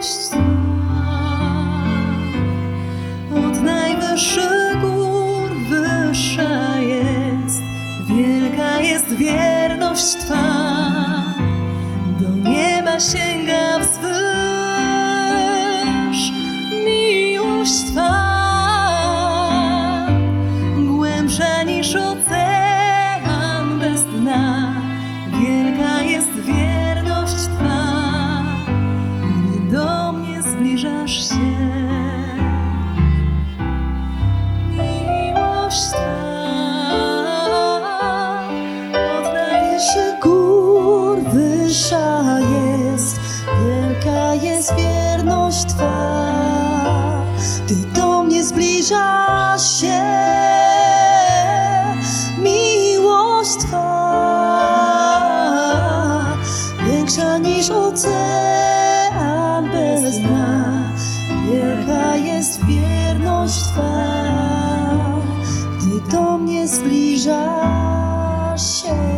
Od najwyższych gór wyższa jest, wielka jest wierność Twa. Do nieba sięga wzwyż miłość Twa. Głębsza niż ocean zbliżasz się, miłość Twa od najwyższych gór wyższa jest, wielka jest wierność Twa. Gdy do mnie zbliżasz się, miłość Twa. Większa niż ocean bez dna. Wielka jest wierność Twa, gdy do mnie zbliżasz się.